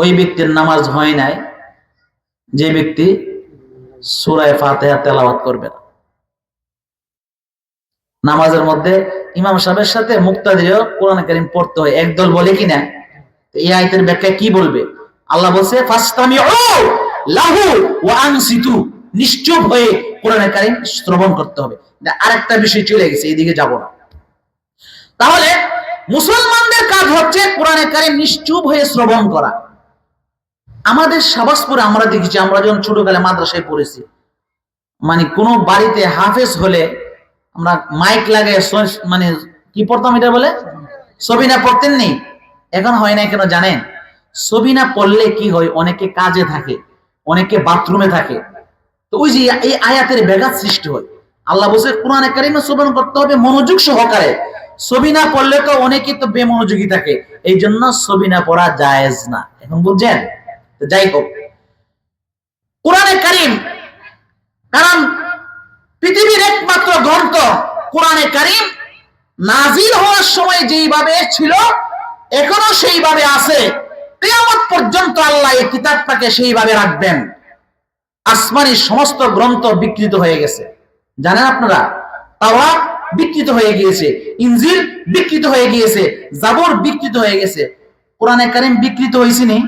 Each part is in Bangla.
ওই ব্যক্তির নামাজ হয় নাই, যে ব্যক্তি সুরায় ফাতেহা তেলাওয়াত করবে না। নামাজের মধ্যে ইমাম সাহেবের সাথে মুক্তাদিরও কোরআন কারিম পড়তে হয়। একদল বলে এই আয়তের ব্যাখ্যা কি বলবে? আল্লাহ বলছে লাহু নিশ্চুপ হয়ে কোরআন কারিম শ্রবণ করতে হবে। আরেকটা বিষয় চলে গেছে, এইদিকে যাব না। তাহলে মুসলমানদের কাজ হচ্ছে কোরআনে কারিম নিশ্চুপ হয়ে শ্রবণ করা। আমাদের সাবাসপুরে আমরা দেখেছি, আমরা যখন ছোটকালে মাদ্রাসায় পড়েছি মানে কোনো বাড়িতে হাফেজ হলে আমরা মাইক লাগে মানে কি পড়তাম এটা বলে? সবিনা পড়তেন নি এখন হয় না কেন জানেন? সবিনা পড়লে কি হয়? অনেকে কাজে থাকে, অনেকে বাথরুমে থাকে। তো ওই যে এই আয়াতের ব্যাঘাত সৃষ্টি হয়। আল্লাহ বলছে, কোরআনে কারিমে শ্রবণ করতে হবে মনোযোগ সহকারে। ছবি না পড়লে তো অনেকে তো বেমনোযোগী থাকে। এই জন্য ছবি না পড়া জায়েজ না। এখন বুঝছেন? যাই হোক। কোরআনে কারিম, কারণ পৃথিবীর একমাত্র গ্রন্থ কোরআনে কারিম নাজিল হওয়ার সময় যেইভাবে ছিল, এখনও সেইভাবে আছে। কিয়ামত পর্যন্ত আল্লাহ এই কিতাবটাকে সেইভাবে রাখবেন। আসমানি সমস্ত গ্রন্থ বিকৃত হয়ে গেছে। জানেন আপনারা? তাওরাত বিকৃত হয়ে গিয়েছে, ইনজিল বিকৃত হয়ে গিয়েছে, জাবর বিকৃত হয়ে গেছে। কোরআনে কারিম বিকৃত হয়েছে নি?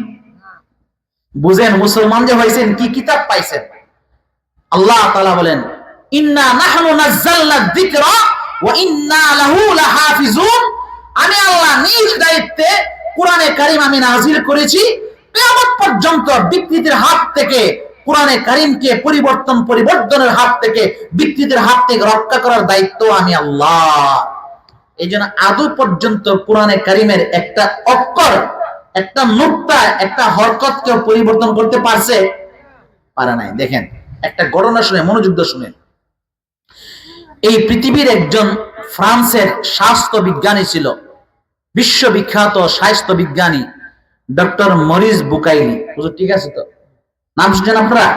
বুঝেন মুসলমান যে হয়েছেন, কি কিতাব পাইছেন? আল্লাহ তাআলা বলেন আমি আল্লাহ নিজ দায়িত্বে কোরআনে কারিম আমি করেছি। পর্যন্ত বিকৃতির হাত থেকে কোরআনে কারিমকে পরিবর্তন, পরিবর্তনের হাত থেকে বিকৃতির হাত থেকে রক্ষা করার দায়িত্ব আমি আল্লাহ। এই জন্য আদৌ পর্যন্ত কোরআনে কারিমের একটা অক্ষর একটা নুক্তা, একটা হরকত কেউ পরিবর্তন করতে পারছে? পারে নাই। দেখেন, একটা ঘটনা শুনে মনোযুদ্ধ শুনে এই পৃথিবীর একজন ফ্রান্সের স্বাস্থ্য বিজ্ঞানী ছিল, বিশ্ববিখ্যাত স্বাস্থ্য বিজ্ঞানী, ডক্টর মরিস বুকাইলি। ঠিক আছে তো? নাম শুনছেন আপনারা?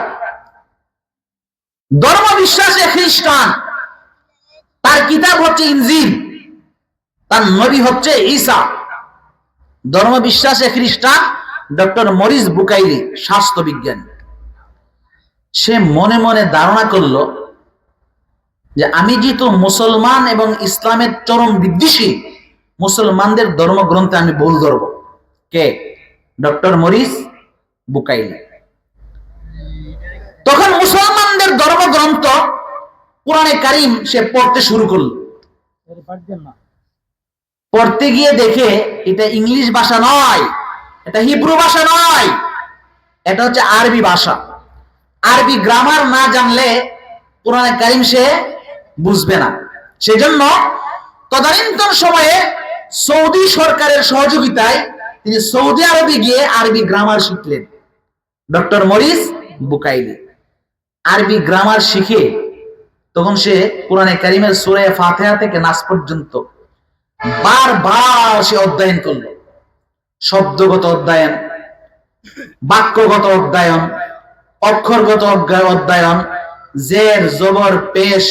ধর্ম বিশ্বাসে খ্রিস্টান। তার কিতাব হচ্ছে ইনজিল। তার নবী হচ্ছে ঈসা। ধর্ম বিশ্বাসে খ্রিস্টান ডক্টর মরিস বুকাইলি স্বাস্থ্য বিজ্ঞানী। সে মনে মনে ধারণা করল যে আমি যেহেতু মুসলমান এবং ইসলামের চরম বিদ্বেষী, মুসলমানদের ধর্মগ্রন্থে আমি ভুল ধরব। কে? ডক্টর মরিস বুকাইলি তখন মুসলমানদের ধর্মগ্রন্থ, কোরআনে কারিম সে পড়তে শুরু করল। পড়তে গিয়ে দেখে এটা ইংলিশ ভাষা নয়, এটা হিব্রু ভাষা নয়, এটা হচ্ছে আরবি ভাষা। আরবি গ্রামার না জানলে কোরআনে কারিম সে বুঝবে না। সেজন্য তদানীন্তন সময়ে সৌদি সরকারের সহযোগিতায় তিনি সৌদি আরবে গিয়ে আরবি গ্রামার শিখলেন। Doctor Maurice Bucaille. Arabi grammar শিখে তখন সে কোরআনে কারিমের সুরে ফাতেহা থেকে নাচ পর্যন্ত বারবার সে অধ্যয়ন করল। শব্দগত অধ্যয়ন, বাক্যগত অধ্যয়ন, অক্ষরগত অধ্যয়ন, জের, জবর, পেশ,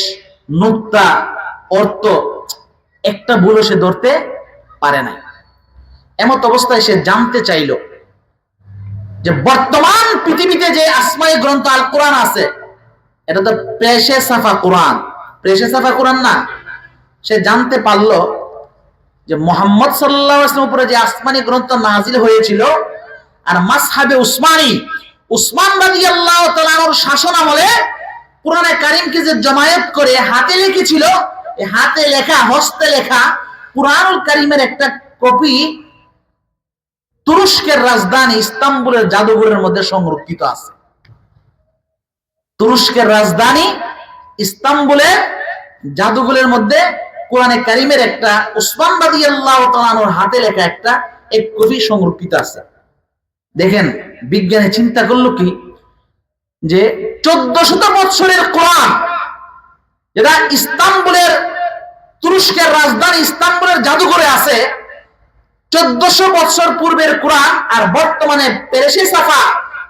নুক্তা, অর্থ, একটা ভুলও সে ধরতে পারে নাই। এমত অবস্থায় সে জানতে চাইল যে বর্তমান পৃথিবীতে যে আসমাই গ্রন্থ আল কোরআন আছে, এটা তো প্রেসে সাফা কোরআন। প্রেসে সাফা কোরআন না। সে জানতে পারল যে মোহাম্মদ সাল্লাহ উপরে যে আসমানি গ্রন্থ নাজিল হয়েছিল আর মাসহাবে উসমানী, উসমান রাজি আল্লাহ তালানোর শাসন আমলে কোরআনে কারিমকে যে জমায়েত করে হাতে লিখেছিল হাতে লেখা, হস্তে লেখা কোরআনুল কারিমের একটা কপি তুরস্কের রাজধানী ইস্তাম্বুলের জাদুঘরের মধ্যে সংরক্ষিত আছে। তুরস্কের রাজধানী ইস্তাম্বুলের জাদুঘরের মধ্যে কোরআনে কারিমের একটা উসমান রাজি আল্লাহ তালানোর হাতে লেখা একটা এক কপি সংরক্ষিত আছে। দেখেন, বিজ্ঞানে চিন্তা করল কি? যে চোদ্দ শত বৎসরের কোরআন, যেটা ইস্তাম্বুলের, তুরস্কের রাজধানী ইস্তাম্বুলের জাদুঘরে আছে, চোদ্দশো বৎসর পূর্বের কোরআন আর বর্তমানে পেরেসি সাফা,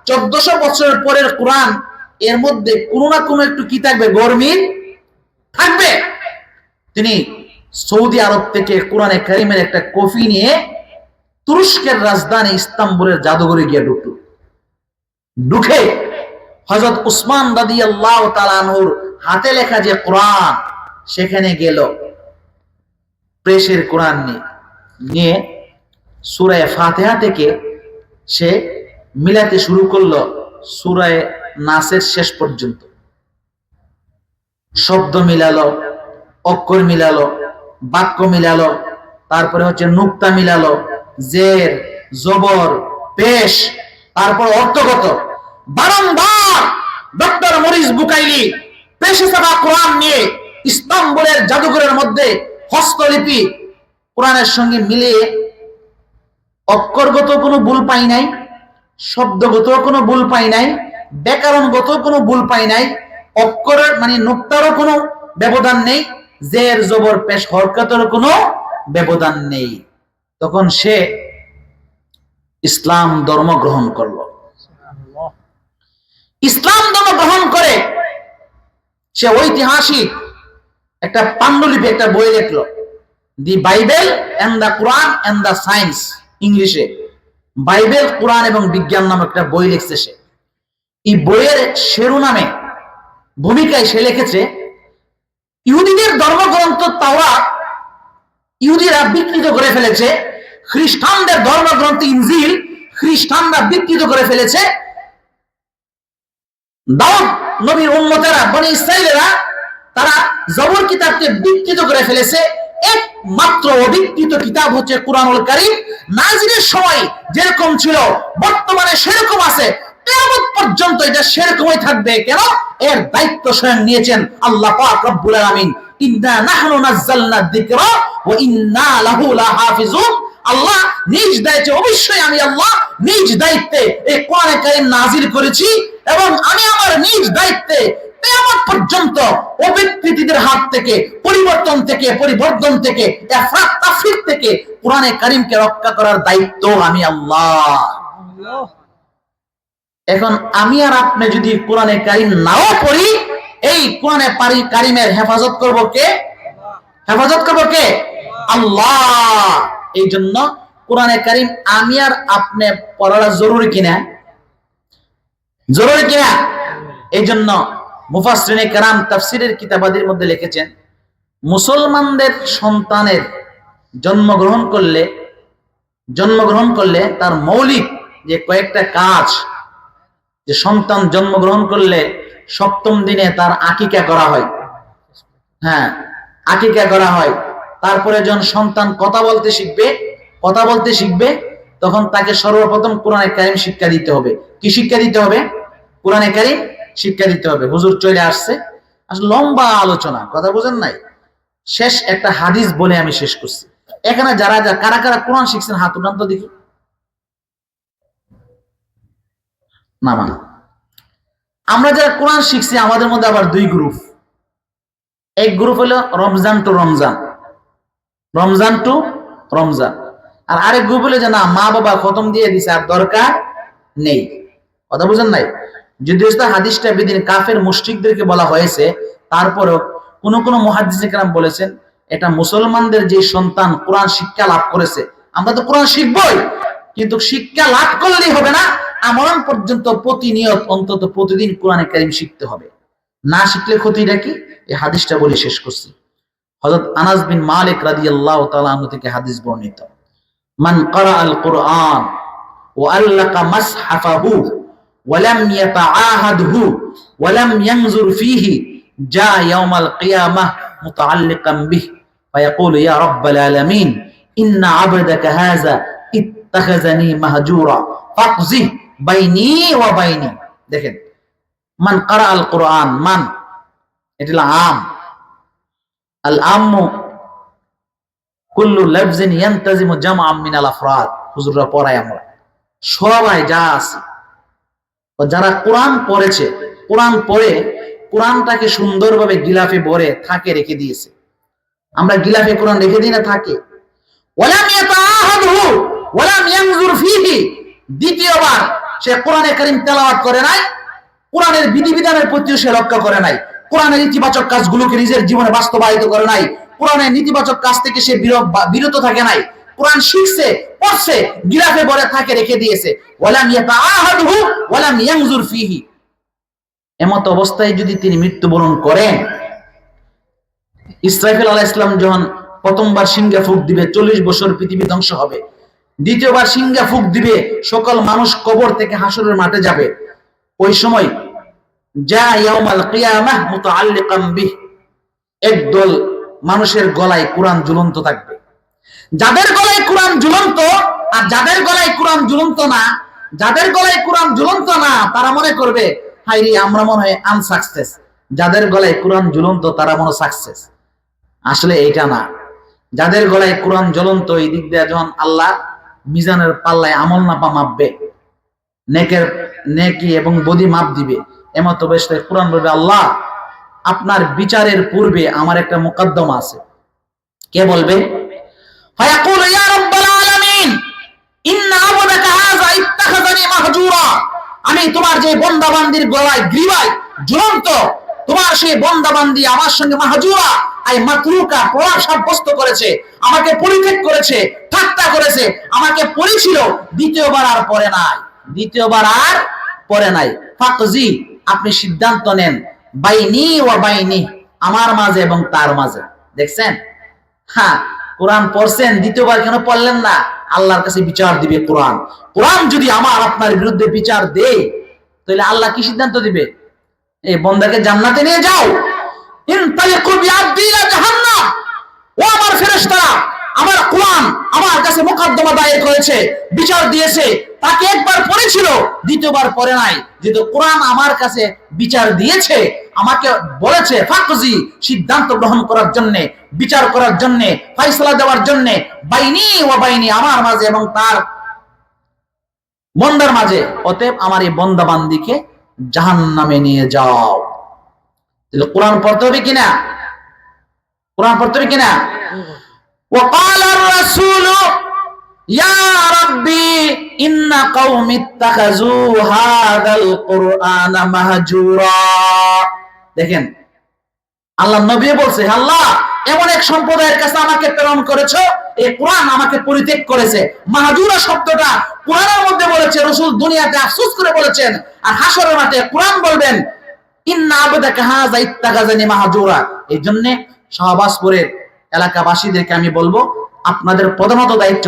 চোদ্দশো বৎসরের পরের কোরআন, এর মধ্যে কোনো না কোনো একটু কি থাকবে? গরমিল থাকবে। তিনি সৌদি আরব থেকে কোরআনে কারিমের একটা কফি নিয়ে তুরস্কের রাজধানী ইস্তাম্বুলের জাদুঘরে গিয়ে ঢুকলো। ঢুকে হজরত উসমান রাদি আল্লাহ তালানহুর হাতে লেখা যে কোরআন, সেখানে গেল প্রেসের কোরআন নিয়ে। নিয়ে সুরায় ফাতেহা থেকে সে মিলাতে শুরু করল সুরায় নাসের শেষ পর্যন্ত। শব্দ মিলালো অক্ষর মিলালো, বাক্য মিলালো, তারপরে হচ্ছে নুক্তা মিলালো, জের, জবর, পেশ, তারপর অর্থগত। বারংবার ডক্টর মরিস বুকাইলি পেশে থাকা কোরআন নিয়ে ইস্তাম্বুলের জাদুঘরের মধ্যে হস্তলিপি কোরআনের সঙ্গে মিলিয়ে অক্ষরগত কোনো ভুল পাই নাই, শব্দগত কোনো ভুল পাই নাই, ব্যাকরণগত কোনো ভুল পাই নাই, অক্ষরের মানে নোক্তারও কোনো ব্যবধান নেই জের জবর পেশ হরকতের কোনো ব্যবধান নেই। তখন সে ইসলাম ধর্ম গ্রহণ করল। ইসলাম ধর্ম গ্রহণ করে সে ঐতিহাসিক একটা পাণ্ডুলিপি একটা বই লিখলো। The Bible and the Quran and the science ইংলিশে। বাইবেল কোরআন এবং বিজ্ঞান নামে একটা বই লিখছে সে। এই বইয়ের শেরু নামে ভূমিকায় সে লিখেছে ইহুদিদের ধর্মগ্রন্থ তাওরা ইহুদিরা বিকৃত করে ফেলেছে, খ্রিস্টানদের ধর্মগ্রন্থ ইনজিল খ্রিস্টানরা বিকৃত করে ফেলেছে। দাউদ নবীর উন্মতেরা বনি ইসরায়েলেরা তারা জবর কিতাবকে বিকৃত করে ফেলেছে। একমাত্র অবিকৃত কিতাব হচ্ছে কোরআনুল কারীম। নাজিরের সময় যেরকম ছিল, বর্তমানে সেরকম আছে। কিয়ামত পর্যন্ত এটা সেরকমই থাকবে। কেন? এর দায়িত্ব স্বয়ং নিয়েছেন আল্লাহ পাক রব্বুল আলামিন। ইন্না নাহনু নাযালনা যিকরা ওয়া ইন্না লাহু লাহাফিজুন। আল্লাহ নিজ দায়িত্বে অবশ্যই আমি আল্লাহ নিজ দায়িত্বে এই কোরআনে কারীম নাজিল করেছি এবং আমি আমার নিজ দায়িত্বে কিয়ামত পর্যন্ত অবিকৃতিদের হাত থেকে পরিবর্তন থেকে পরিবর্তন থেকে এফরাত তাফরিক থেকে কোরআনে কারীমকে রক্ষা করার দায়িত্ব আমি আল্লাহ। এখন আমি আর আপনি যদি কোরআনে কারিম নাও পড়ি এই কোরআনে পারি কারিমের হেফাজত করব কে? হেফাজত করব কে? আল্লাহ। এই জন্য কোরআনে কারিম আমি আর আপনি পড়াটা জরুরি কিনা? জরুরি কিনা? এই জন্য মুফাসরিনে কারাম তাফসিরের কিতাবাদির মধ্যে লিখেছেন, মুসলমানদের সন্তানের জন্মগ্রহণ করলে জন্মগ্রহণ করলে তার মৌলিক যে কয়েকটা কাজ, যে সন্তান জন্মগ্রহণ করলে সপ্তম দিনে তার আকিকা করা হয়। হ্যাঁ আকিকা করা হয়। তারপরে যখন সন্তান কথা বলতে শিখবে, কথা বলতে শিখবে, তখন তাকে সর্বপ্রথম কোরআনে কারিম শিক্ষা দিতে হবে। কি শিক্ষা দিতে হবে? কোরআনে কারিম শিক্ষা দিতে হবে। হুজুর চলে আসছে। আসলে লম্বা আলোচনা, কথা বুঝেন নাই? শেষ একটা হাদিস বলে আমি শেষ করছি। এখানে যারা যা কারা কারা কোরআন শিখছেন, হাত উঠান তো দেখি। না আমরা যারা কোরআন শিখছি, আমাদের মধ্যে আবার দুই গ্রুপ এক গ্রুপ হলো রমজান টু রমজান। রমজান টু রমজান। আর আরেক গ্রুপ হলো যে না, মা বাবা খতম দিয়ে দিছে আর দরকার নেই। কথা বুঝেন নাই? যদিও হাদিসটা বেদিন কাফের মুশরিকদেরকে বলা হয়েছে, তারপরেও কোন কোন মহাদিস বলেছেন, এটা মুসলমানদের যে সন্তান কোরআন শিক্ষা লাভ করেছে, আমরা তো কোরআন শিখবই। কিন্তু শিক্ষা লাভ করলেই হবে না আমরণ পর্যন্ত প্রতিনিয়ত অন্তত প্রতিদিন কোরআনে কারিম শিখতে হবে না শিখলে ক্ষতিটা কি এই হাদিসটা বলে শেষ করছি হযরত আনাস বিন মালিক রাদিয়াল্লাহু তাআলা আনহু থেকে হাদিস বর্ণিত মান ক্বারা আল কুরআন ওয়া আল্লাকা মাসহাফাহু ওয়া লাম ইয়াতাআহাদহু ওয়া লাম ইয়ানজুর ফীহি জা ইয়াউমাল কিয়ামাহ মুতাআল্লিকান বিহি فيقول يا رب العالمين إن عبدك هذا তাখাজানি মাহজুরা। ফাকজি বাইনি ওয়া বাইনি। দেখেন, মান কারা আল কোরআন, মান, এটা আম। আল কুল্লু লাফজিন আফরাদ। হুজুররা পড়াই আমরা। সবাই যা আছে। যারা কোরআন পড়েছে, কোরআন পড়ে, কোরআনটাকে সুন্দরভাবে গিলাফে ভরে থাকে রেখে দিয়েছে। আমরা গিলাফে কোরআন রেখে দিই না, থাকে। ওয়ালাম ওয়ালাম ইয়ানজুর ফীহি। দ্বিতীয়বার সে কোরআনে কারিম তেলাওয়াত করে নাই, কোরআনের বিধিবিধানের প্রতিও সে রক্ষা করে নাই, কোরআনের ইতিবাচক কাজগুলোকে নিজের জীবনে বাস্তবায়িত করে নাই, কোরআনের নেতিবাচক কাজ থেকে সে বিরত থাকে নাই, কোরআন শিখছে, পড়ছে, গিলাফে ভরে থাকে, রেখে দিয়েছে। ওয়ালাম ইয়াতাআহাদহু, ওয়ালাম ইয়ানজুর ফিহি। এমত অবস্থায় যদি তিনি মৃত্যুবরণ করেন ইসরাফিল আলাহ ইসলাম যখন প্রথমবার সিংহা ফুক দিবে, চল্লিশ বছর পৃথিবী ধ্বংস হবে। দ্বিতীয়বার সিংহা ফুক দিবে, সকল মানুষ কবর থেকে হাসরের মাঠে যাবে। ওই সময় যা ইয়াউমাল কিয়ামাহ মানুষের গলায় কোরআন ঝুলন্ত থাকবে। যাদের গলায় কোরআন ঝুলন্ত, আর যাদের গলায় কোরআন ঝুলন্ত না, যাদের গলায় কোরআন ঝুলন্ত না, তারা মনে করবে হাইরি আমরা মনে হয় আনসাকসেস যাদের গলায় কোরআন ঝুলন্ত, তারা মনে সাকসেস আসলে এইটা না। যাদের গলায় কোরআন জ্বলন্ত এই দিক দিয়ে যখন আল্লাহ মিজানের পাল্লায় আমল নাপা মাপবে, নেকের নেকি এবং বদি মাপ দিবে। এমত অবস্থায় কোরআন বলবে, আল্লাহ, আপনার বিচারের পূর্বে আমার একটা মোকদ্দমা আছে। কে বলবে? আমি তোমার যে বন্দাবান্দির গলায় গ্রিবাই জ্বলন্ত তোমার সেই বন্দাবান্দি, আমার সঙ্গে মাহাজুরা আই মাতরুকা প্রলাপ সাব্যস্ত করেছে, আমাকে পরিত্যাগ করেছে, ঠাট্টা করেছে, আমাকে পড়েছিল, দ্বিতীয়বার আর পরে নাই, দ্বিতীয়বার আর পরে নাই। ফাকজি, আপনি সিদ্ধান্ত নেন, বাইনি ও বাইনি, আমার মাঝে এবং তার মাঝে। দেখছেন? হ্যাঁ কোরআন পড়ছেন, দ্বিতীয়বার কেন পড়লেন না? আল্লাহর কাছে বিচার দিবে কোরআন। কোরআন যদি আমার, আপনার বিরুদ্ধে বিচার দেয়, তাহলে আল্লাহ কি সিদ্ধান্ত দিবে? এই বন্দাকে জান্নাতে নিয়ে যাও। আমার আমার কোরআন আমার কাছে মোকদ্দমা দায়ের করেছে, বিচার দিয়েছে, তাকে একবার পড়েছিল, দ্বিতীয়বার পড়ে নাই। যেহেতু কোরআন আমার কাছে বিচার দিয়েছে, আমাকে বলেছে, ফাকজি, সিদ্ধান্ত গ্রহণ করার জন্য, বিচার করার জন্য, ফয়সালা দেওয়ার জন্য, বাইনি ও বাইনি আমার মাঝে এবং তার বন্দার মাঝে। অতএব আমার এই বন্দা বান্দিকে জাহান নামে নিয়ে যাও তাহলে কোরআন পড়তে হবে কিনা কোরআন পড়তে হবে কিনা وقال الرسول يا ربي إن قوم اتخذوا هذا القرآن مهجورا দেখেন আল্লাহ নবী বলছে আল্লাহ এমন এক সম্প্রদায়ের কাছে আমাকে প্রেরণ করেছো এই কোরআন আমাকে পরিত্যাগ করেছে মাহাজুরা শব্দটা কোরআনের মধ্যে বলেছে, রসুল দুনিয়াতে আফসোস করে বলেছেন, আর হাসরের মাঠে কোরআন বলবেন এই জন্য শাহবাজপুরের এলাকাবাসীদেরকে আমি বলব, আপনাদের প্রধানত দায়িত্ব